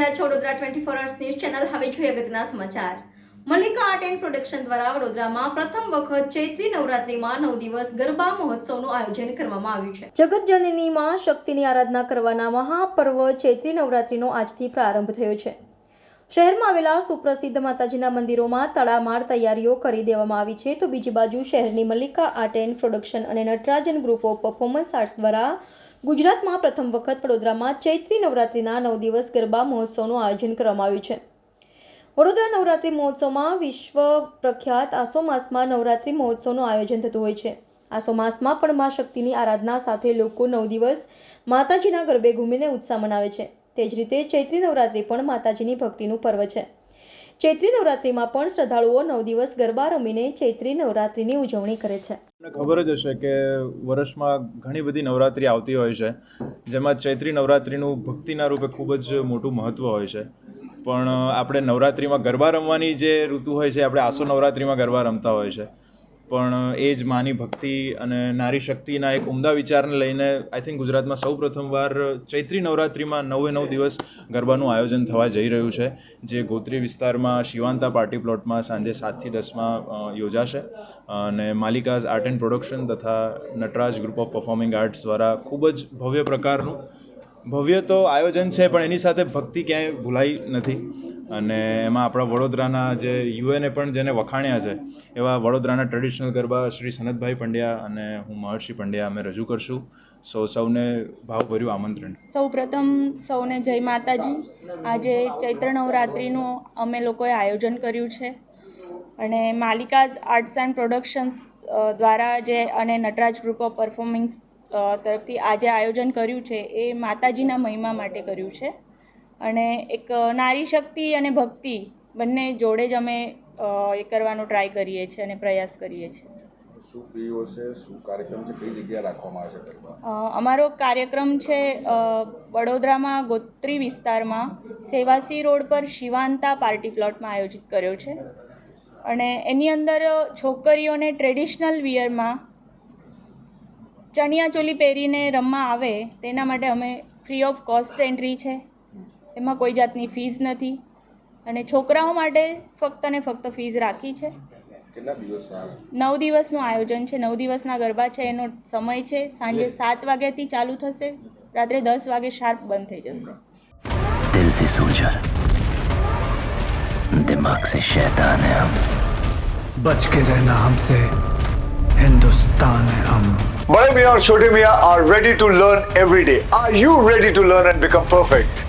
રહ્યા છો Vadodara twenty four hours news channel હવે જોઈએ અગત્યના સમાચાર. મલ્લિકા આર્ટ એન્ડ પ્રોડક્શન દ્વારા વડોદરામાં પ્રથમ વખત ચૈત્રી નવરાત્રિમાં નવ દિવસ ગરબા મહોત્સવનું આયોજન કરવામાં આવ્યું છે. જગતજનની માં શક્તિની આરાધના કરવાના મહાપર્વ ચૈત્રી નવરાત્રિનો આજથી પ્રારંભ થયો છે. શહેરમાં આવેલા સુપ્રસિદ્ધ માતાજીના મંદિરોમાં તડામાર તૈયારીઓ કરી દેવામાં આવી છે. તો બીજી બાજુ શહેરની મલ્લિકા આર્ટ એન્ડ પ્રોડક્શન અને Natarajan group of performance arts દ્વારા ગુજરાતમાં પ્રથમ વખત વડોદરામાં ચૈત્રી નવરાત્રિના નવ દિવસ ગરબા મહોત્સવનું આયોજન કરવામાં આવ્યું છે. વડોદરા નવરાત્રિ મહોત્સવમાં વિશ્વ પ્રખ્યાત આસો માસમાં નવરાત્રિ મહોત્સવનું આયોજન થતું હોય છે. આસો માસમાં પણ મા શક્તિની આરાધના સાથે લોકો નવ દિવસ માતાજીના ગરબે ઘૂમીને ઉત્સાહ મનાવે છે. તે જ રીતે ચૈત્રી નવરાત્રિ પણ માતાજીની ભક્તિનું પર્વ છે. ચૈત્રી નવરાત્રિમાં પણ શ્રદ્ધાળુઓ નવ દિવસ ગરબા રમીને ચૈત્રી નવરાત્રિની ઉજવણી કરે છે. ખબર જ હશે કે વર્ષમાં ઘણી બધી નવરાત્રિ આવતી હોય છે, જેમાં ચૈત્રી નવરાત્રિનું ભક્તિના રૂપે ખૂબ જ મોટું મહત્ત્વ હોય છે. પણ આપણે નવરાત્રિમાં ગરબા રમવાની જે ઋતુ હોય છે આપણે આસો નવરાત્રિમાં ગરબા રમતા હોય છે. પણ એ જ માની ભક્તિ અને નારી શક્તિના એક ઉમદા વિચારને લઈને આઈ થિંક ગુજરાતમાં સૌ પ્રથમવાર ચૈત્રી નવરાત્રિમાં નવે નવ દિવસ ગરબાનું આયોજન થવા જઈ રહ્યું છે, જે ગોત્રી વિસ્તારમાં શિવાંતા પાર્ટી પ્લોટમાં સાંજે સાતથી દસમાં યોજાશે. અને માલિકાઝ આર્ટ એન્ડ પ્રોડક્શન તથા Nataraj group of performing arts દ્વારા ખૂબ જ ભવ્ય પ્રકારનું ભવ્ય તો આયોજન છે, પણ એની સાથે ભક્તિ ક્યાંય ભૂલાઈ નથી. અને એમાં આપણા વડોદરાના જે યુએને પણ જેને વખાણ્યા છે, એવા વડોદરાના ટ્રેડિશનલ ગરબા શ્રી સનતભાઈ પંડ્યા અને હું મહર્ષિ પંડ્યા અમે રજૂ કરશું. સો સૌને ભાવભર્યું આમંત્રણ. સૌ પ્રથમ સૌને જય માતાજી. આજે ચૈત્ર નવરાત્રિનું અમે લોકોએ આયોજન કર્યું છે. અને માલિકાઝ આર્ટ્સ એન્ડ પ્રોડક્શન્સ દ્વારા જે અને નટરાજ ગ્રુપ ઓફ પરફોર્મિંગ્સ તરફથી આજે આયોજન કર્યું છે, એ માતાજીના મહિમા માટે કર્યું છે. અને એક નારી શક્તિ અને ભક્તિ બંને જોડે જ અમે એ કરવાનો ટ્રાય કરીએ છીએ અને પ્રયાસ કરીએ છીએ. શું ફી હશે શું કાર્યક્રમ છે? કઈ જગ્યાએ રાખવામાં આવે છે અમારો કાર્યક્રમ છે વડોદરામાં ગોત્રી વિસ્તારમાં સેવાસી રોડ પર શિવાંતા પાર્ટી પ્લોટમાં આયોજિત કર્યો છે. અને એની અંદર છોકરીઓને ટ્રેડિશનલ વિયરમાં ચણિયા ચોલી પહેરીને રમવા આવે તેના માટે અમે ફ્રી ઓફ કોસ્ટ એન્ટ્રી છે. એમાં કોઈ જાતની ફીઝ નથી અને છોકરાઓ માટે ફક્ત ને ફક્ત ફીઝ રાખી છે કેટલા દિવસ આ નવ દિવસનું આયોજન છે નવ દિવસના ગરબા છે એનો સમય છે સાંજે સાત વાગ્યાથી ચાલુ થશે રાત્રે દસ વાગે શાર્પ બંધ થઈ જશે दिल से सोल्जर दिमाग से शैतान है हम बच के रहना हमसे हिंदुस्तान है हम Bade Mian और Chote Mian are ready to learn every day. Are you ready to learn and become perfect?